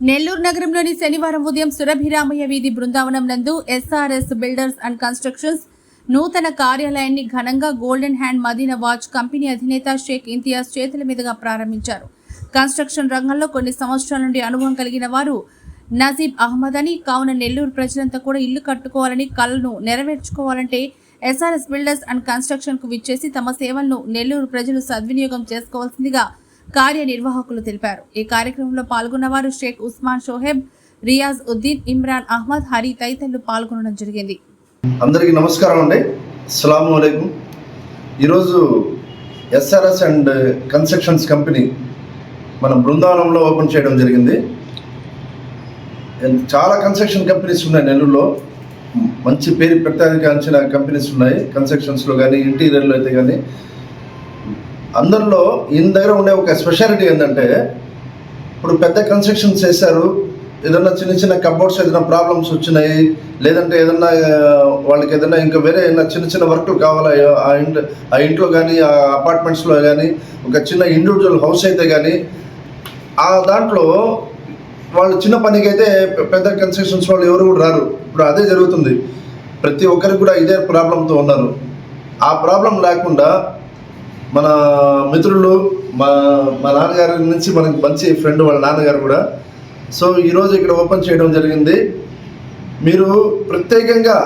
నెల్లూరు నగరంలోని శనివారం ఉదయం సురభిరామయ్య వీధి బృందావనం నందు ఎస్ఆర్ఎస్ బిల్డర్స్ అండ్ కన్స్ట్రక్షన్స్ నూతన కార్యాలయాన్ని ఘనంగా golden hand Madina watch company అధినేత షేక్ ఇంతియాజ్ చేతుల మీదుగా ప్రారంభించారు. కన్స్ట్రక్షన్ రంగంలో కొన్ని సంవత్సరాల నుండి అనుభవం కలిగిన వారు నజీబ్ అహ్మద్ అని కావున నెల్లూరు ప్రజలంతా కూడా ఇల్లు కట్టుకోవాలని కలను నెరవేర్చుకోవాలంటే ఎస్ఆర్ఎస్ బిల్డర్స్ అండ్ కన్స్ట్రక్షన్కు విచ్చేసి తమ సేవలను నెల్లూరు ప్రజలు సద్వినియోగం చేసుకోవాల్సిందిగా కార్యనిర్వాహకులు తెలిపారు. ఈ కార్యక్రమంలో పాల్గొన్నవారు షేక్ ఉస్మాన్ షోహెబ్ రియాజ్ ఉద్దీన్ ఇమ్రాన్ అహ్మద్ హరి తదితరులు పాల్గొనడం జరిగింది. అందరికీ నమస్కారం అండి. అస్సలం ఈరోజు ఎస్ఆర్ఎస్ అండ్ కన్స్ట్రక్షన్స్ కంపెనీ మన బృందావనంలో ఓపెన్ చేయడం జరిగింది. చాలా కన్స్ట్రక్షన్ కంపెనీస్ ఉన్నాయి నెల్లూరులో. మంచి పేరు ప్రత్యేకించిన కంపెనీస్ ఉన్నాయి. కన్స్ట్రక్షన్స్లో కానీ ఇంటీరియర్లో అయితే కానీ అందరిలో ఈయన దగ్గర ఉండే ఒక స్పెషాలిటీ ఏంటంటే ఇప్పుడు పెద్ద కన్స్ట్రక్షన్స్ చేశారు ఏదన్నా చిన్న చిన్న కబోర్డ్స్ ఏదైనా ప్రాబ్లమ్స్ వచ్చినాయి లేదంటే ఏదన్నా వాళ్ళకి ఏదైనా ఇంకా వేరే ఏదైనా చిన్న చిన్న వర్క్లు కావాలా ఆ ఇంట్లో ఆ ఇంట్లో కానీ ఆ అపార్ట్మెంట్స్లో కానీ ఒక చిన్న ఇండివిజువల్ హౌస్ అయితే కానీ ఆ దాంట్లో వాళ్ళు చిన్న పనికి అయితే పెద్ద కన్స్ట్రక్షన్స్ వాళ్ళు ఎవరు కూడా రారు. ఇప్పుడు అదే జరుగుతుంది. ప్రతి ఒక్కరికి కూడా ఇదే ప్రాబ్లంతో ఉన్నారు. ఆ ప్రాబ్లం లేకుండా మన మిత్రులు మా మా నాన్నగారి నుంచి మనకి మంచి ఫ్రెండ్ వాళ్ళ నాన్నగారు కూడా. సో ఈరోజు ఇక్కడ ఓపెన్ చేయడం జరిగింది. మీరు ప్రత్యేకంగా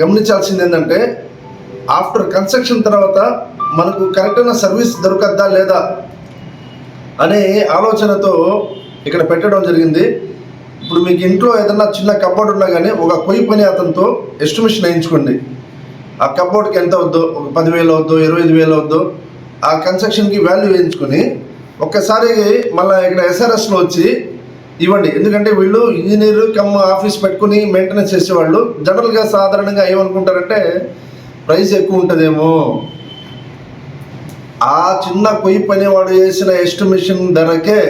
గమనించాల్సింది ఏంటంటే ఆఫ్టర్ కన్స్ట్రక్షన్ తర్వాత మనకు కరెక్ట్ అయిన సర్వీస్ దొరకద్దా లేదా అనే ఆలోచనతో ఇక్కడ పెట్టడం జరిగింది. ఇప్పుడు మీకు ఇంట్లో ఏదన్నా చిన్న కబోర్డ్ ఉన్నా కానీ ఒక కొయ్యి పని అతనితో ఎస్టిమేషన్ వేయించుకోండి. ఆ కబోర్డ్కి ఎంత అవుద్దో? ఒక పదివేలు అవుద్దో? ఇరవై ఐదు వేలు అవుద్దో? ఆ కన్స్ట్రక్షన్కి వాల్యూ వేయించుకొని ఒక్కసారి మళ్ళీ ఇక్కడ ఎస్ఆర్ఎస్లో వచ్చి ఇవ్వండి. ఎందుకంటే వీళ్ళు ఇంజనీర్ కమ్ ఆఫీస్ పెట్టుకుని మెయింటెనెన్స్ చేసేవాళ్ళు. జనరల్గా సాధారణంగా ఏమనుకుంటారంటే ప్రైస్ ఎక్కువ ఉంటుందేమో. ఆ చిన్న కొయ్యి పని వాడు చేసిన ఎస్టిమేషన్ ధరకే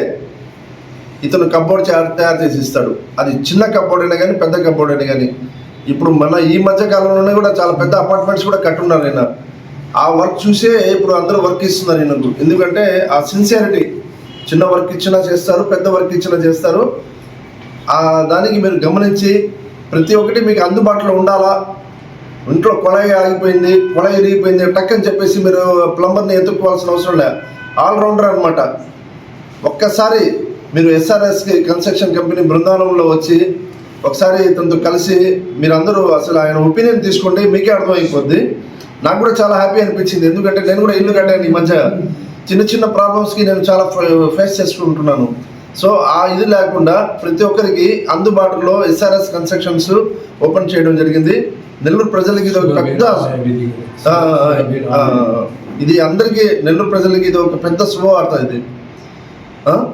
ఇతను కబోర్డ్ తయారు చేసి ఇస్తాడు అది చిన్న కబోర్డ్ అయినా కానీ పెద్ద కబోర్డ్ అయినా కానీ ఇప్పుడు మన ఈ మధ్య కాలంలోనే కూడా చాలా పెద్ద అపార్ట్మెంట్స్ కూడా కట్టున్నారు నేను ఆ వర్క్ చూసే ఇప్పుడు అందరూ వర్క్ ఇస్తున్నారు ఈయనకు ఎందుకంటే ఆ సిన్సియారిటీ చిన్న వర్క్ ఇచ్చినా చేస్తారు పెద్ద వర్క్ ఇచ్చినా చేస్తారు. ఆ దానికి మీరు గమనించి ప్రతి ఒక్కటి మీకు అందుబాటులో ఉండాలా? ఇంట్లో కొలయి ఆగిపోయింది కొలయి ఇరిగిపోయింది టక్ అని చెప్పేసి మీరు ప్లంబర్ని ఎత్తుక్కోవాల్సిన అవసరం లే. ఆల్రౌండర్ అనమాట ఒక్కసారి మీరు ఎస్ఆర్ఎస్కి కన్స్ట్రక్షన్ కంపెనీ బృందావనంలో వచ్చి ఒకసారి తనతో కలిసి మీరందరూ అసలు ఆయన ఒపీనియన్ తీసుకుంటే మీకే అర్థమైపోద్ది. నాకు కూడా చాలా హ్యాపీ అనిపించింది. ఎందుకంటే నేను కూడా ఇల్లు కట్టాను ఈ మధ్య. చిన్న చిన్న ప్రాబ్లమ్స్కి నేను చాలా ఫేస్ చేసుకుంటున్నాను సో ఆ ఇది లేకుండా ప్రతి ఒక్కరికి అందుబాటులో ఎస్ఆర్ఎస్ కన్స్ట్రక్షన్స్ ఓపెన్ చేయడం జరిగింది. నెల్లూరు ప్రజలకి ఇది ఒక పెద్ద ఇది అందరికీ నెల్లూరు ప్రజలకి ఇది ఒక పెద్ద శుభవార్త ఇది. ఆ?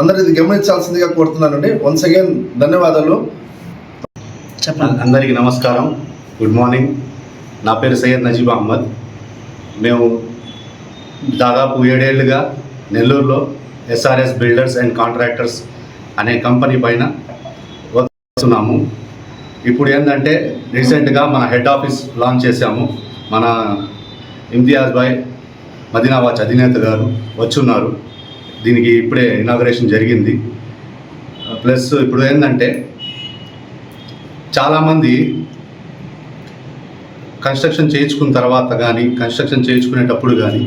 అందరూ ఇది గమనించాల్సిందిగా కోరుతున్నానండి. వన్స్ అగైన్ ధన్యవాదాలు. అందరికీ నమస్కారం. గుడ్ మార్నింగ్ నా పేరు సయ్యద్ నజీబ్ అహ్మద్. మేము దాదాపు ఏడేళ్ళుగా నెల్లూరులో ఎస్ఆర్ఎస్ బిల్డర్స్ అండ్ కాంట్రాక్టర్స్ అనే కంపెనీ పైన వస్తున్నాము ఇప్పుడు ఏంటంటే రీసెంట్గా మన హెడ్ ఆఫీస్ లాంచ్ చేశాము. మన ఇమ్తియాజ్ భాయ్ మదీనా అధినేత గారు వచ్చున్నారు. దీనికి ఇప్పుడే ఇనాగరేషన్ జరిగింది. ప్లస్ ఇప్పుడు ఏంటంటే చాలామంది కన్స్ట్రక్షన్ చేయించుకున్న తర్వాత కానీ కన్స్ట్రక్షన్ చేయించుకునేటప్పుడు కానీ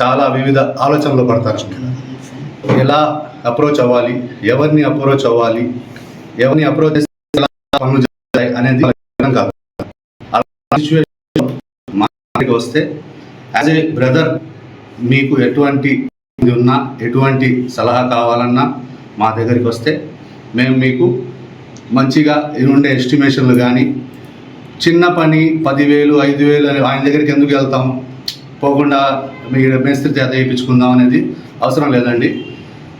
చాలా వివిధ ఆలోచనలు పడతారు. ఎలా అప్రోచ్ అవ్వాలి? ఎవరిని అప్రోచ్ అవ్వాలి? ఎవరిని అప్రోచ్ చేస్తే ఎలా పనులు జరుగుతాయి అనేది కాదు. సిచ్యువేషన్ మా దగ్గరికి వస్తే యాజ్ ఏ బ్రదర్ మీకు ఎటువంటి ఉన్నా ఎటువంటి సలహా కావాలన్నా మా దగ్గరికి వస్తే మేము మీకు మంచిగా ఉండే ఎస్టిమేషన్లు కానీ చిన్న పని పదివేలు ఐదు వేలు అని ఆయన దగ్గరికి ఎందుకు వెళ్తాం? పోకుండా మీరు మేస్త్రి చేత వేయించుకుందాం అనేది అవసరం లేదండి.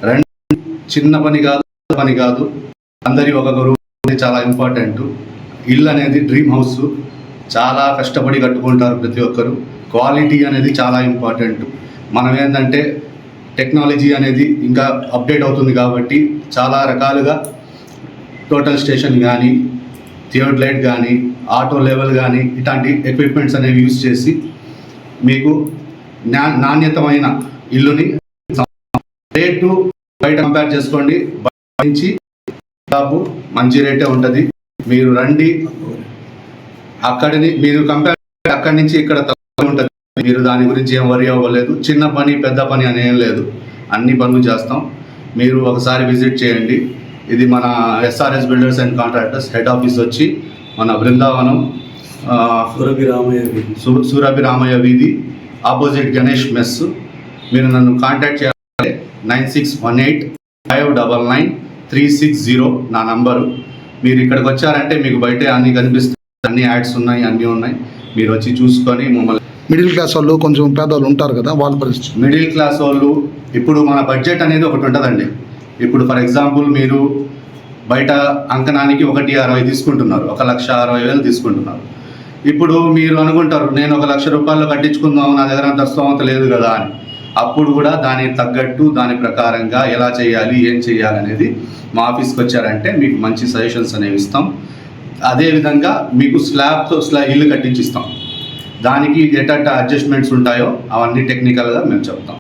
రెండు చిన్న పని కాదు పని కాదు. అందరి ఒక గురువు చాలా ఇంపార్టెంట్ ఇల్లు అనేది డ్రీమ్ హౌస్ చాలా కష్టపడి కట్టుకుంటారు ప్రతి ఒక్కరు. క్వాలిటీ అనేది చాలా ఇంపార్టెంట్ మనం ఏంటంటే టెక్నాలజీ అనేది ఇంకా అప్డేట్ అవుతుంది కాబట్టి చాలా రకాలుగా టోటల్ స్టేషన్ కానీ థియోడ్ లైట్ కానీ ఆటో లెవెల్ కానీ ఇట్లాంటి ఎక్విప్మెంట్స్ అనేవి యూజ్ చేసి మీకు నా నాణ్యతమైన ఇల్లుని రేటు బయట కంపేర్ చేసుకోండి. బయట నుంచి దాదాపు మంచి రేటే ఉంటుంది. మీరు రండి. అక్కడిని మీరు కంపేర్ అక్కడి నుంచి ఇక్కడ తక్కువ ఉంటుంది. మీరు దాని గురించి ఏం వరి అవ్వలేదు. చిన్న పని పెద్ద పని అని ఏం లేదు. అన్ని పనులు చేస్తాం. మీరు ఒకసారి విజిట్ చేయండి. ఇది మన SRS builders and contractors head office వచ్చి మన బృందావనం ఆ, సురభి రామయ్య వీధి. సు- సూరభి రామయ్య వీధి ఆపోజిట్ గణేష్ మెస్. మీరు నన్ను కాంటాక్ట్ చేయాలంటే nine six one eight five double nine three six zero నా నంబరు. మీరు ఇక్కడికి వచ్చారంటే మీకు బయట అన్ని కనిపిస్తాయి. అన్ని యాడ్స్ ఉన్నాయి అన్నీ ఉన్నాయి. మీరు వచ్చి చూసుకొని మమ్మల్ని మిడిల్ క్లాస్ వాళ్ళు కొంచెం పేదవాళ్ళు ఉంటారు కదా వాళ్ళ పరిస్థితి. మిడిల్ క్లాస్ వాళ్ళు ఇప్పుడు మన బడ్జెట్ అనేది ఒకటి ఉంటుందండి. ఇప్పుడు ఫర్ ఎగ్జాంపుల్ మీరు బయట అంకణానికి ఒకటి అరవై తీసుకుంటున్నారు. ఒక లక్ష అరవై వేలు తీసుకుంటున్నారు. ఇప్పుడు మీరు అనుకుంటారు నేను ఒక లక్ష రూపాయలు కట్టించుకుందాం నా దగ్గర అంత స్తోమత లేదు కదా అని. అప్పుడు కూడా దానికి తగ్గట్టు దాని ప్రకారంగా ఎలా చేయాలి ఏం చేయాలి అనేది మా ఆఫీస్కి వచ్చారంటే మీకు మంచి సజెషన్స్ అనేవి ఇస్తాం. అదేవిధంగా మీకు స్లాబ్తో స్లా ఇల్లు కట్టించిస్తాం దానికి ఎట్ట అడ్జస్ట్మెంట్స్ ఉంటాయో అవన్నీ టెక్నికల్గా మేము చెప్తాం.